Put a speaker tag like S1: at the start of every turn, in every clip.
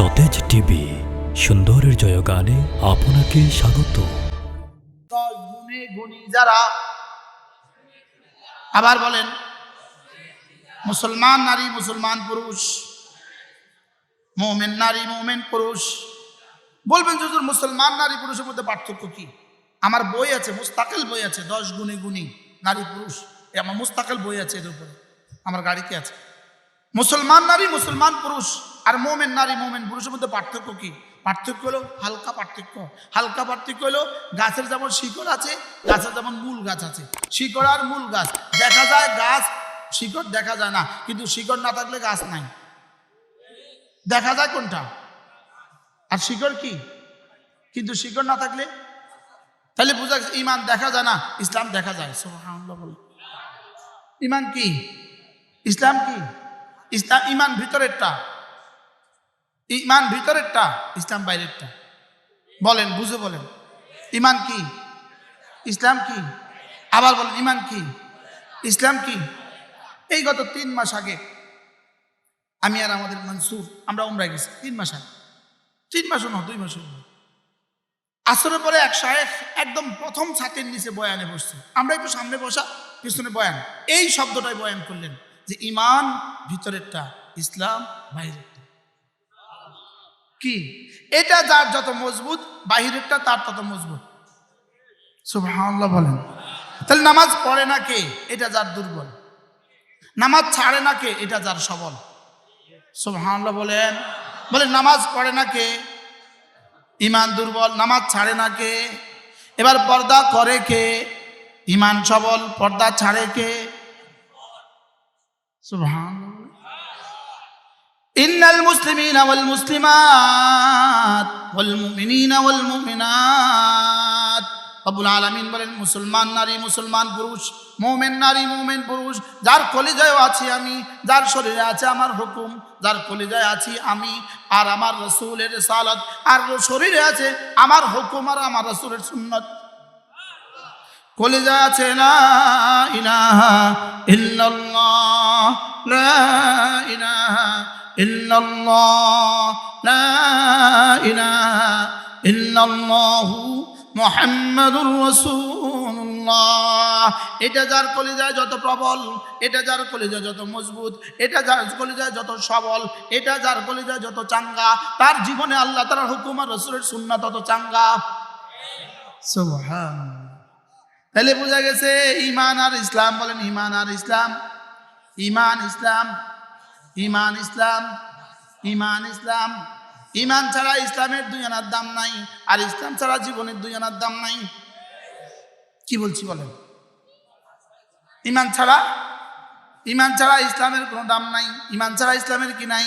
S1: সতেজ টিভি সুন্দরের জয়গানে আপনাকে স্বাগত।
S2: যারা আবার বলেন মুসলমান নারী মুসলমান পুরুষ মোমেন নারী মোমেন পুরুষ বলবেন হুজুর, মুসলমান নারী পুরুষের মধ্যে পার্থক্য কি? আমার বই আছে মুস্তাকেল বই আছে দশ গুণে গুণী নারী পুরুষ। এ আমার মুস্তাকেল বই আছে এর উপরে। আমার গাড়িতে আছে। মুসলমান নারী মুসলমান পুরুষ। আর মোমেন, নারী, মোমেন, পুরুষের মধ্যে পার্থক্য কি? পার্থক্য হলো হালকা পার্থক্য। হালকা পার্থক্য হলো গাছের যেমন শিকড় আছে, গাছের যেমন মূল গাছ আছে। শিকড় আর মূল গাছ। দেখা যায় গাছ, শিকড় দেখা যায় না, কিন্তু শিকড় না থাকলে গাছ নাই। দেখা যায় কোনটা? আর শিকড় কি? কিন্তু শিকড় না থাকলে? তাহলে বোঝা গেছে, ইমান দেখা যায় না, ইসলাম দেখা যায়। ইমান কি? ইসলাম কি? ইসলাম, ইমান ভিতরেরটা। ইমান ভিতরেরটা, ইসলাম বাইরেরটা। বলেন, বুঝে বলেন। ইমান কি? ইসলাম কি? আবার বলেন, ইমান কি? ইসলাম কি? এই গত তিন মাস আগে আমি আর আমাদের মনসুর, আমরা উমরায় গেছি, তিন মাস আগে। তিন মাসও না দুই মাসও না আসরের পরে এক শায়েখ একদম প্রথম ছাতের নিচে বয়ানে বসছে। আমরা একটু সামনে বসা, পিছনে বয়ান। এই শব্দটাই বয়ান করলেন যে, ইমান ভিতরেরটা, ইসলাম বাইরেরটা। কি? এটা যার যত মজবুত, বাহিরেরটা তার তত মজবুত। সুবহানাল্লাহ বলেন। তাহলে নামাজ পড়ে না কে? এটা যার দুর্বল। নামাজ ছাড়ে না কে? এটা যার সবল। সুবহানাল্লাহ বলেন। বলে নামাজ পড়ে না কে? ইমান দুর্বল, নামাজ ছাড়ে না কে? এবার পর্দা করে কে? ইমান সবল, পর্দা ছাড়ে কে? সুবহানাল্লাহ। إن المسلمين والمسلمات والمؤمنين والمؤمنات রব্বুল আলামিন বলেন মুসলমান নারী মুসলমান পুরুষ মোমেন নারী মোমেন পুরুষ যার কলিজায় আছি আমি যার শরীরে আছে আমার হুকুম যার কলিজায় আছি আমি আর আমার রসুলের সালাত আর শরীরে আছে আমার হুকুম আর আমার রসুলের সুন্নত কলিজা আছে না ইলাহা ইল্লাল্লাহ লা ইলাহা ইল্লাল্লাহ লা ইলাহা ইল্লাল্লাহু মুহাম্মাদুর রাসূলুল্লাহ। এটা যার কলিজায় যত প্রবল, এটা যার কলিজায় যত মজবুত, এটা যার কলিজায় যত সবল, এটা যার কলিজায় যত চাঙ্গা, তার জীবনে আল্লাহ তার হুকুম আর রাসূলের সুন্নাত তত চাঙ্গা। তাহলে বোঝা গেছে ইমান আর ইসলাম বলেন ইমান আর ইসলাম। ইমান ইসলাম ইমান ইসলাম ইমান ইসলাম ইমান ছাড়া ইসলামের দুই আনার দাম নাই আর ইসলাম ছাড়া জীবনের দুই আনার দাম নাই কি বলছি বলেন ইমান ছাড়া ইমান ছাড়া ইসলামের কোনো দাম নাই ইমান ছাড়া ইসলামের কি নাই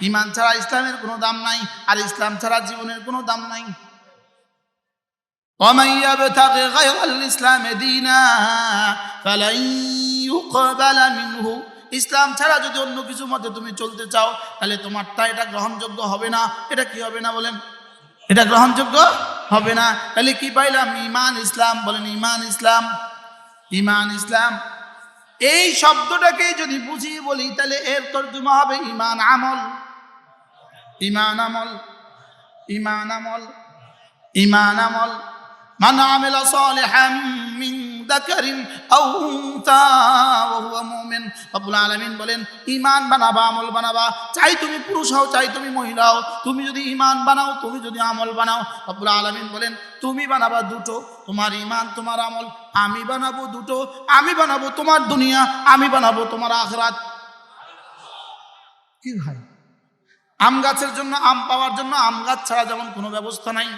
S2: ইমান ছাড়া ইসলামের কোনো দাম নাই আর ইসলাম ছাড়া জীবনের কোনো দাম নাই ومن يبتغ غير الإسلام دينا فلن يقبل منه ইসলাম ছাড়া যদি অন্য কিছু মতে তুমি চলতে চাও, তাহলে তোমার তা এটা গ্রহণযোগ্য হবে না। এটা কি হবে না বলেন? এটা গ্রহণযোগ্য হবে না। তাহলে কি পাইলাম? ইমান ইসলাম। বলেন ইমান ইসলাম। ইমান ইসলাম। এই শব্দটাকে যদি বুঝি বলি, তাহলে এর তর্জমা হবে ইমান আমল। ইমান আমল। ইমান আমল। ইমান আমল। মান আমিলা সালিহাম মিন মুমিন। রব্বুল আলামিন বলেন বানাবা, আমল বানাবা। চাই তুমি পুরুষ হও, চাই তুমি তুমি যদি বানাও, তুমি যদি আমল বানাও। রব্বুল আলামিন বলেন, তুমি বানাবা দুটো। তোমার তোমার আমল। আমি বানাবো দুটো। আমি বানাবো তোমার দুনিয়া। আমি বানাবো তোমার আখরাত। কি ভাই? আম গাছের জন্য, আম পাওয়ার জন্য আম গাছ ছাড়া যেমন কোনো ব্যবস্থা নাই।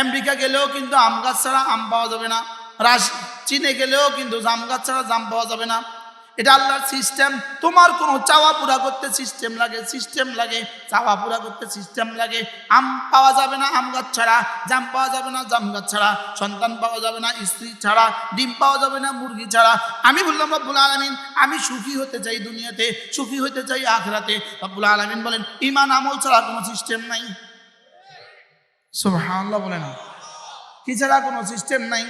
S2: আমেরিকা গেলেও কিন্তু আম গাছ ছাড়া আম পাওয়া যাবে না। রাশ চীনে গেলেও কিন্তু জাম গাছ ছাড়া জাম পাওয়া যাবে না। এটা আল্লাহর সিস্টেম তোমার কোনো চাওয়া পুরা করতে সিস্টেম লাগে সিস্টেম লাগে। চাওয়া পুরা করতে সিস্টেম লাগে। আম পাওয়া যাবে না আম গাছ ছাড়া, জাম পাওয়া যাবে না জাম গাছ ছাড়া, সন্তান পাওয়া যাবে না স্ত্রী ছাড়া, ডিম পাওয়া যাবে না মুরগি ছাড়া। আমি বললাম, রব্বুল আলমিন, আমি সুখী হতে চাই দুনিয়াতে, সুখী হতে চাই আখরাতে। রব্বুল আলমিন বলেন ইমান আমল ছাড়া কোনো সিস্টেম নাই। সুবহানাল্লাহ বলে না কি ছাড়া কোনো সিস্টেম নাই?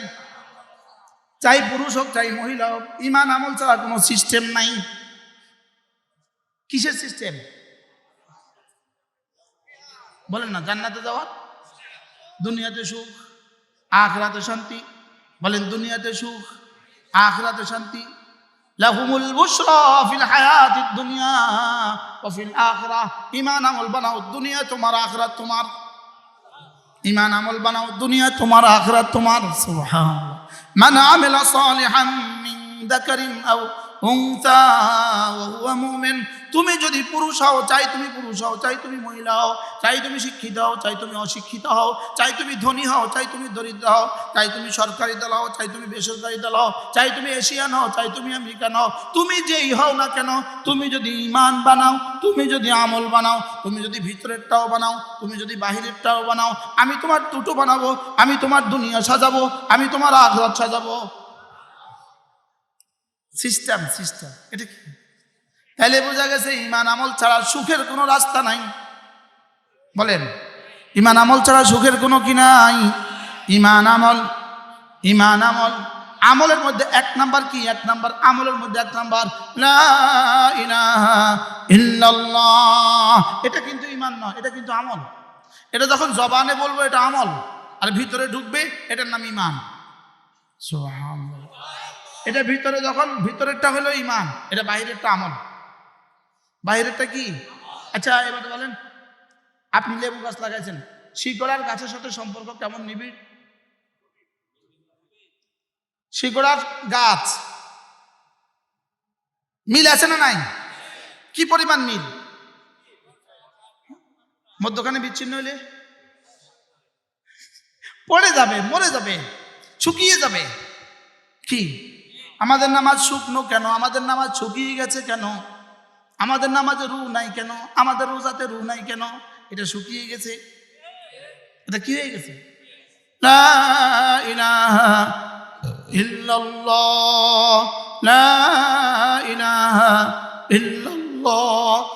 S2: চাই পুরুষ হোক, চাই মহিলা হোক, ইমান আমল ছাড়া কোনো সিস্টেম নাই। কিসের সিস্টেম বলেন না, জান্নাতে যাওয়ার দুনিয়াতে সুখ, আখরাতে শান্তি। বলেন, দুনিয়াতে সুখ, আখরাতে শান্তি। লাহুমুল বুশরা ফিল হায়াতিদ দুনিয়া ওয়া ফিল আখিরাহ ঈমান আমল বানাও, দুনিয়া তোমার, আখিরাত তোমার। ঈমান আমল বানাও, দুনিয়া তোমার, আখিরাত তোমার। সুবহানাল্লাহ। মান আমিলা সালিহান মিন যাকারিন আও উনসা ওয়া হুয়া মুমিন তুমি যদি পুরুষ হও চাই তুমি পুরুষ হও চাই তুমি মহিলা হও চাই তুমি শিক্ষিত হও চাই তুমি অশিক্ষিত হও চাই তুমি ধনী হও চাই তুমি দরিদ্র হও চাই তুমি সরকারি দল হও চাই তুমি বেসরকারি দল হও চাই তুমি এশিয়ান হও চাই তুমি আমেরিকান হও তুমি যেই হও না কেন তুমি যদি ইমান বানাও তুমি যদি আমল বানাও তুমি যদি ভিতরেরটাও বানাও তুমি যদি বাহিরেরটাও বানাও আমি তোমার দুটো বানাবো আমি তোমার দুনিয়া সাজাবো আমি তোমার আখরাত সাজাবো সিস্টেম সিস্টেম এটা কি তাহলে বোঝা গেছে ইমান আমল ছাড়া সুখের কোনো রাস্তা নাই। বলেন, ইমান আমল ছাড়া সুখের কোনো কি নাই? ইমান আমল ইমান আমল। আমলের মধ্যে এক নাম্বার কি? এক নাম্বার আমলের মধ্যে এক নাম্বার এটা কিন্তু ইমান নয়, এটা কিন্তু আমল। এটা যখন জবানে বলব, এটা আমল। আর ভিতরে ঢুকবে, এটার নাম ইমান। এটা ভিতরে যখন, ভিতরেরটা হলো ইমান, এটা বাইরেরটা আমল। বাইরেরটা কি? আচ্ছা এবার বলেন। আপনি লেবু গাছ লাগাইছেন। শিকড়ার গাছের সাথে সম্পর্ক কেমন নিবিড়? শিকড়ার গাছ। মিল আছে না নাই? কি পরিমাণ মিল? মধ্যখানে বিচ্ছিন্ন হইলে? পড়ে যাবে, মরে যাবে, শুকিয়ে যাবে। কি? আমাদের নামাজ শুকনো কেন? আমাদের নামাজ শুকিয়ে গেছে কেন? আমাদের নামাজে রু নাই কেন? আমাদের রোজাতে রু নাই কেন? এটা শুকিয়ে গেছে। এটা কি হয়ে গেছে?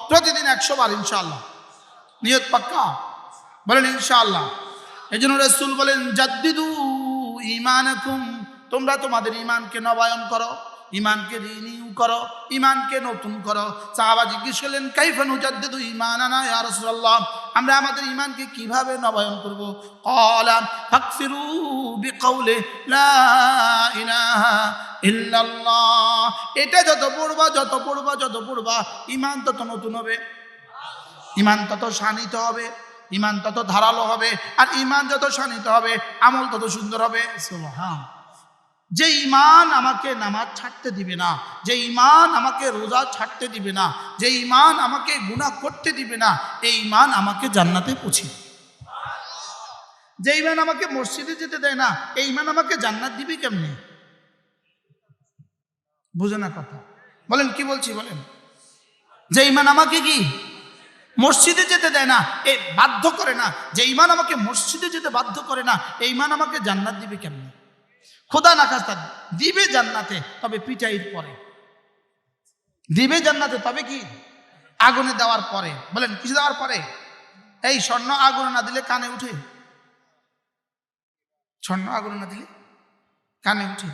S2: প্রতিদিন একশো বার ইনশাআল্লাহ। নিয়ত পাক্কা? বলেন ইনশাআল্লাহ। এই জন্য রসুল বলেন, জাদ্দিদু ইমানাকুম তোমরা তোমাদের ইমানকে নবায়ন করো। ইমানকে রিনিউ করো, ইমানকে নতুন করো। সাহাবা জিজ্ঞেস করলেন কাইফান উজাদ্দিদু ইমানানা ইয়া রাসূলুল্লাহ? আমরা আমাদের ইমানকে কীভাবে নবায়ন করব? ক্বালা, ফাকসিরু বিকাউলি লা ইলাহা ইল্লাল্লাহ। এটা যত পড়বা যত পড়বা যত পড়বা, ইমান তত নতুন হবে। ইমান তত শানিত হবে, ইমান তত ধারালো হবে, আর ইমান যত শানিত হবে, আমল তত সুন্দর হবে। সুবহান। যে ইমান আমাকে নামাজ ছাড়তে দিবে না, যে ইমান আমাকে রোজা ছাড়তে দিবে না, যে ইমান আমাকে গুনাহ করতে দিবে না এই ইমান আমাকে জান্নাতে পৌঁছে যে ইমান আমাকে মসজিদে যেতে দেয় না এই ইমান আমাকে জান্নাত দিবে কেমনে? বুঝে না কথা। বলেন, কি বলছি বলেন? যে ইমান আমাকে কি মসজিদে যেতে দেয় না, এ বাধ্য করে না, যে ইমান আমাকে মসজিদে যেতে বাধ্য করে না এই ইমান আমাকে জান্নাত দিবে কেমনে? খোদা না খাস্তা দিবে জান্নাতে, তবে পিটাইর পরে। দিবে জান্নাতে, তবে কি? আগুনে দেওয়ার পরে। বলেন কিছু দেওয়ার পরে? এই স্বর্ণ আগুনে না দিলে কানে উঠে? স্বর্ণ আগুনে না দিলে কানে উঠে?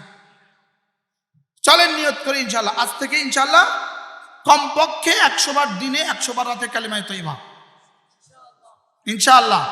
S2: চলেন, নিয়ত করি ইনশাল্লাহ আজ থেকে ইনশাল্লাহ কমপক্ষে একশো বার দিনে, একশো বার রাতে কালিমায় তৈবা। ইনশাআল্লাহ।